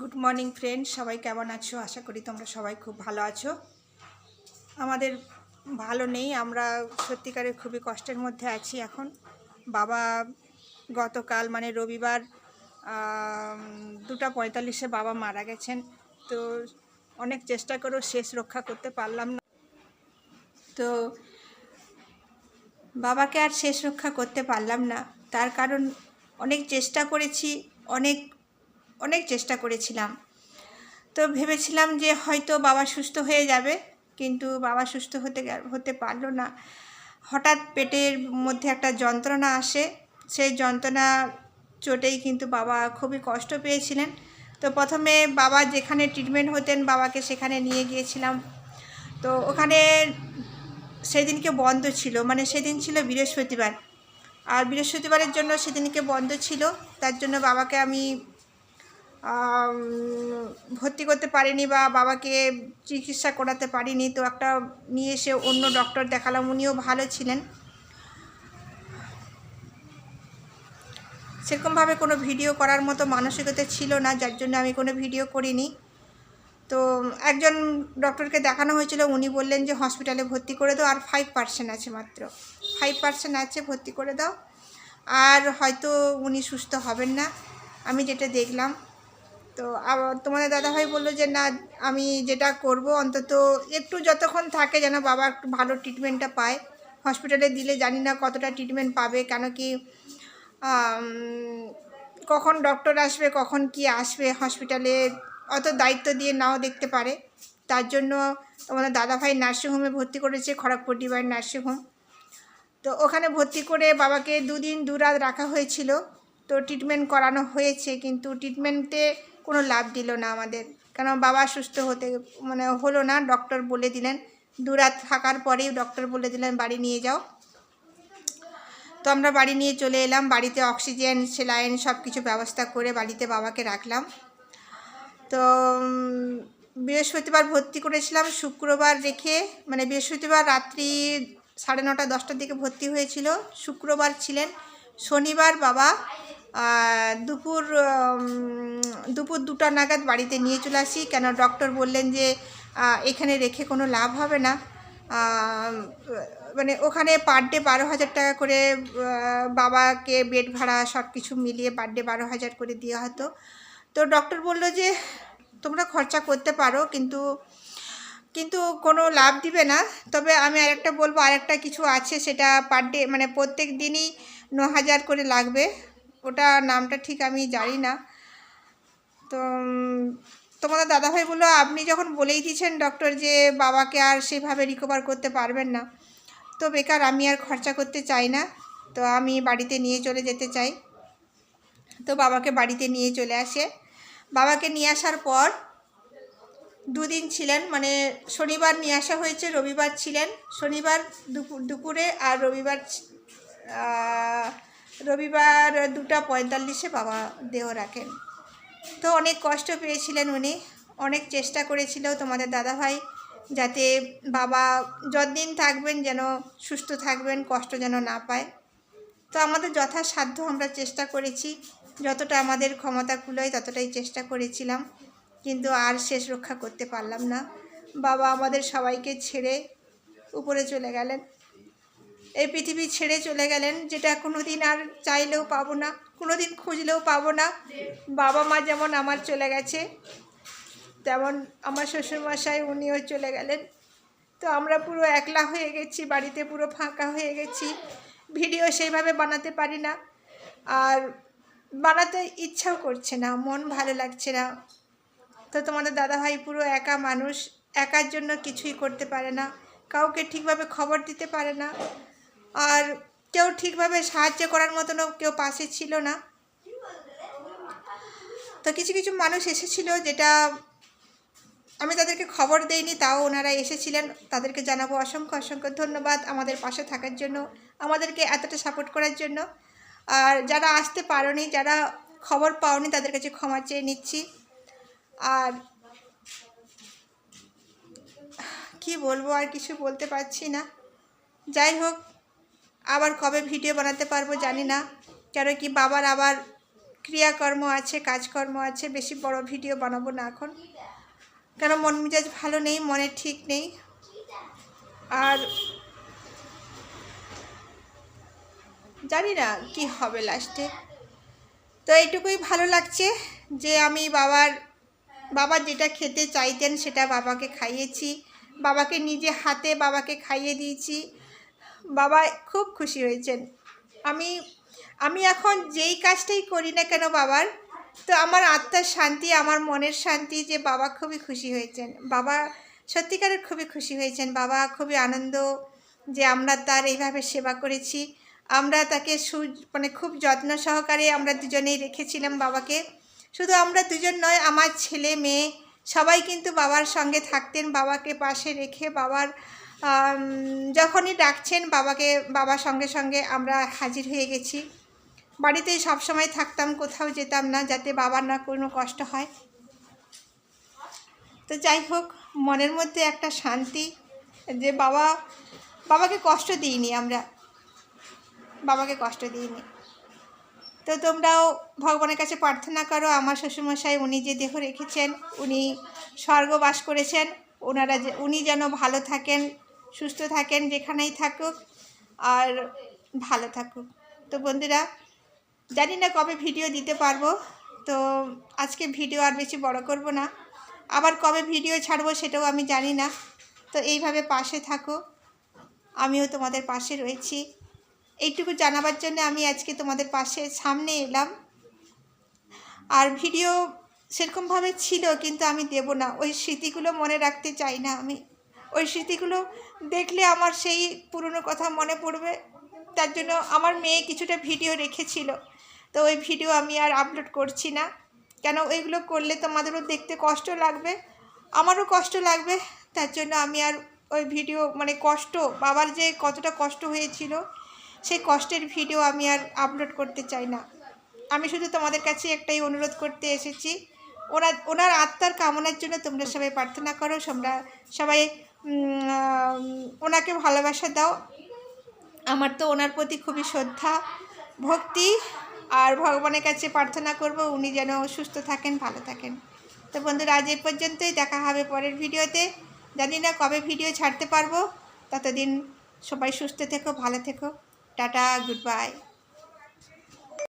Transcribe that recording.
Good morning friend সবাই কেমন আছো? আশা করি তোমরা সবাই খুব ভালো আছো। আমাদের ভালো নেই, আমরা সত্যিকারের খুবই কষ্টের মধ্যে আছি এখন। বাবা গতকাল মানে রবিবার দুটা পঁয়তাল্লিশে বাবা মারা গেছেন। তো অনেক চেষ্টা করেও শেষ রক্ষা করতে পারলাম না। তো বাবাকে আর শেষ রক্ষা করতে পারলাম না। তার কারণ অনেক চেষ্টা করেছি, অনেক অনেক চেষ্টা করেছিলাম। তো ভেবেছিলাম যে হয়তো বাবা সুস্থ হয়ে যাবে, কিন্তু বাবা সুস্থ হতে হতে পারল না। হঠাৎ পেটের মধ্যে একটা যন্ত্রণা আসে। সেই যন্ত্রণা চোটেই কিন্তু বাবা খুবই কষ্ট পেয়েছিলেন। তো প্রথমে বাবা যেখানে ট্রিটমেন্ট হতেন, বাবাকে সেখানে নিয়ে গিয়েছিলাম। তো ওখানে সেদিনকে বন্ধ ছিল মানে সেদিন ছিল বৃহস্পতিবার। আর বৃহস্পতিবারের জন্য সেদিনকে বন্ধ ছিল, তার জন্য বাবাকে আমি ভর্তি করতে পারিনি বা বাবাকে চিকিৎসা করাতে পারিনি। তো একটা নিয়ে এসে অন্য ডক্টর দেখালাম, উনিও ভালো ছিলেন। সেরকমভাবে কোনো ভিডিও করার মতো মানসিকতা ছিল না, যার জন্য আমি কোনো ভিডিও করিনি। তো একজন ডক্টরকে দেখানো হয়েছিল, উনি বললেন যে, হসপিটালে ভর্তি করে দাও, আর ফাইভ পার্সেন্ট আছে মাত্র। ফাইভ পার্সেন্ট আছে, ভর্তি করে দাও। আর হয়তো উনি সুস্থ হবেন না। আমি যেটা দেখলাম তো আবার তোমাদের দাদাভাই বলল যে, না, আমি যেটা করব, অন্তত একটু যতক্ষণ থাকে যেন বাবা একটু ভালো ট্রিটমেন্টটা পায়। হসপিটালে দিলে জানি না কতটা ট্রিটমেন্ট পাবে, কেন কি কখন ডক্টর আসবে, কখন কি আসবে হসপিটালে অত দায়িত্ব দিয়ে নাও দেখতে পারে। তার জন্য তোমাদের দাদাভাই নার্সিংহোমে ভর্তি করেছে, খড়গপুর ডিভাইন নার্সিংহোম তো ওখানে ভর্তি করে বাবাকে দুদিন দু রাত রাখা হয়েছিল। তো ট্রিটমেন্ট করানো হয়েছে, কিন্তু ট্রিটমেন্টে কোনো লাভ দিল না আমাদের। কেন বাবা সুস্থ হতে মানে হলো না ডক্টর বলে দিলেন। দু রাত থাকার পরেই ডক্টর বলে দিলেন, বাড়ি নিয়ে যাও। তো আমরা বাড়ি নিয়ে চলে এলাম, বাড়িতে অক্সিজেন সেলাইন সব কিছু ব্যবস্থা করে বাড়িতে বাবাকে রাখলাম। তো বৃহস্পতিবার ভর্তি করেছিলাম, শুক্রবার রেখে মানে বৃহস্পতিবার রাত্রি সাড়ে নটা, দশটার দিকে ভর্তি হয়েছিল। শুক্রবার ছিলেন শনিবার বাবা। দুপুর দুপুর দুটা নাগাদ বাড়িতে নিয়ে চলে আসি। কেন ডক্টর বললেন যে এখানে রেখে কোনো লাভ হবে না। মানে ওখানে পার ডে বারো হাজার টাকা করে বাবাকে বেড ভাড়া সব কিছু মিলিয়ে পার ডে বারো হাজার করে দেওয়া হতো। তো ডক্টর বলল যে, তোমরা খরচা করতে পারো, কিন্তু কিন্তু কোনো লাভ দিবে না। তবে আমি আরেকটা বলব, আরেকটা কিছু আছে সেটা পার ডে মানে প্রত্যেক দিনই ন হাজার করে লাগবে। ওটা নামটা ঠিক আমি জানি না। তো তোমাদের দাদাভাই বলল, আপনি যখন বলেই দিয়েছেন ডক্টর যে বাবাকে আর সেভাবে রিকভার করতে পারবেন না, তো বেকার আমি আর খরচা করতে চাই না, তো আমি বাড়িতে নিয়ে চলে যেতে চাই। তো বাবাকে বাড়িতে নিয়ে চলে আসে। বাবাকে নিয়ে আসার পর দুদিন ছিলেন মানে শনিবার নিয়ে আসা হয়েছে, রবিবার ছিলেন। শনিবার দুপুর দুপুরে আর রবিবার রবিবার দুটা পঁয়তাল্লিশে বাবা দেহ রাখেন। তো অনেক কষ্ট পেয়েছিলেন উনি, অনেক চেষ্টা করেছিল তোমাদের দাদাভাই যাতে বাবা যতদিন থাকবেন যেন সুস্থ থাকবেন, কষ্ট যেন না পায়। তো আমাদের যথাসাধ্য আমরা চেষ্টা করেছি, যতটা আমাদের ক্ষমতা কুলোয় ততটাই চেষ্টা করেছিলাম, কিন্তু আর শেষ রক্ষা করতে পারলাম না। বাবা আমাদের সবাইকে ছেড়ে উপরে চলে গেলেন। এই পৃথিবী ছেড়ে চলে গেলেন, যেটা কোনো দিন আর চাইলেও পাবো না কোনো দিন খুঁজলেও পাবো না। বাবা মা যেমন আমার চলে গেছে, তেমন আমার শ্বশুরমশাই উনিও চলে গেলেন। তো আমরা পুরো একলা হয়ে গেছি, বাড়িতে পুরো ফাঁকা হয়ে গেছি। ভিডিও সেইভাবে বানাতে পারি না। আর বানাতে ইচ্ছাও করছে না, মন ভালো লাগছে না। তো তোমাদের দাদাভাই পুরো একা মানুষ, একার জন্য কিছুই করতে পারে না, কাউকে ঠিকভাবে খবর দিতে পারে না। আর কেউ ঠিকভাবে সাহায্য করার মতনও কেউ পাশে ছিল না। তো কিছু কিছু মানুষ এসেছিল যেটা আমি তাদেরকে খবর দেইনি, তাও ওনারা এসেছিলেন। তাদেরকে জানাব অসংখ্য অসংখ্য ধন্যবাদ আমাদের পাশে থাকার জন্য, আমাদেরকে এতটা সাপোর্ট করার জন্য। আর যারা আসতে পারোনি, যারা খবর পাওনি, তাদের কাছে ক্ষমা চেয়ে নিচ্ছি। আর কি বলব, আর কিছু বলতে পারছি না। যাই হোক আবার কবে ভিডিও বানাতে পারব জানি না। কেন কি বাবার আবার ক্রিয়াকর্ম আছে, কাজকর্ম আছে, বেশি বড় ভিডিও বানাবো না এখন। কেন মন মেজাজ ভালো নেই, মনে ঠিক নেই। আর জানি না কি হবে লাস্টে তো এইটুকুই ভালো লাগছে যে আমি বাবার, বাবা যেটা খেতে চাইতেন সেটা বাবাকে খাইয়েছি। বাবাকে নিজে হাতে বাবাকে খাইয়ে দিয়েছি। বাবা খুব খুশি হয়েছেন। আমি আমি এখন যেই কাজটাই করি না কেন বাবার, তো আমার আত্মার শান্তি, আমার মনের শান্তি যে বাবা খুবই খুশি হয়েছেন। বাবা সত্যিকারের খুবই খুশি হয়েছেন। বাবা খুবই আনন্দ যে আমরা তার এইভাবে সেবা করেছি। আমরা তাকে সু মানে খুব যত্ন সহকারে আমরা দুজনেই রেখেছিলাম বাবাকে। শুধু আমরা দুজন নয়, আমার ছেলে, মেয়ে, সবাই কিন্তু বাবার সঙ্গে থাকতেন। বাবাকে পাশে রেখে বাবার যখনই ডাকছেন বাবাকে বাবার সঙ্গে সঙ্গে আমরা হাজির হয়ে গেছি। বাড়িতেই সবসময় থাকতাম, কোথাও যেতাম না, যাতে বাবার না কোনো কষ্ট হয়। তো যাই হোক, মনের মধ্যে একটা শান্তি যে বাবা, বাবাকে কষ্ট দিইনি আমরা। বাবাকে কষ্ট দিইনি। তো তোমরাও ভগবানের কাছে প্রার্থনা করো, আমার শ্বশুরমশাই উনি যে দেহ রেখেছেন, উনি স্বর্গবাস করেছেন, ওনারা যে, উনি যেন ভালো থাকেন সুস্থ থাকেন যেখানেই থাকুক আর ভালো থাকুক। তো বন্ধুরা, জানি না কবে ভিডিও দিতে পারব, তো আজকে ভিডিও আর বেশি বড় করব না। আবার কবে ভিডিও ছাড়বো সেটাও আমি জানি না। তো এইভাবে পাশে থাকো, আমিও তোমাদের পাশে রয়েছি। এইটুকু জানাবার জন্য আমি আজকে তোমাদের পাশে সামনে এলাম। আর ভিডিও সেরকমভাবে ছিল, কিন্তু আমি দেব না। ওই স্মৃতিগুলো মনে রাখতে চাই না আমি। ওই স্মৃতিগুলো দেখলে আমার সেই পুরনো কথা মনে পড়বে। তার জন্য আমার মেয়ে কিছুটা ভিডিও রেখেছিল। তো ওই ভিডিও আমি আর আপলোড করছি না। কেন ওইগুলো করলে তোমাদেরও দেখতে কষ্ট লাগবে? আমারও কষ্ট লাগবে। তার জন্য আমি আর ওই ভিডিও মানে কষ্ট, বাবার যে কতটা কষ্ট হয়েছিল, সেই কষ্টের ভিডিও আমি আর আপলোড করতে চাই না। আমি শুধু তোমাদের কাছে একটাই অনুরোধ করতে এসেছি। ওনার ওনার আত্মার কামনার জন্য তোমরা সবাই প্রার্থনা করো। তোমরা সবাই ওনাকে ভালোবাসা দাও। আমার তো ওনার প্রতি খুবই শ্রদ্ধা, ভক্তি, আর ভগবানের কাছে প্রার্থনা করব উনি যেন সুস্থ থাকেন, ভালো থাকেন। তো বন্ধুরা, আজ এই পর্যন্তই, দেখা হবে পরের ভিডিওতে। জানি না কবে ভিডিও ছাড়তে পারব। ততদিন সবাই সুস্থ থেকো, ভালো থেকো। টাটা, গুড বাই।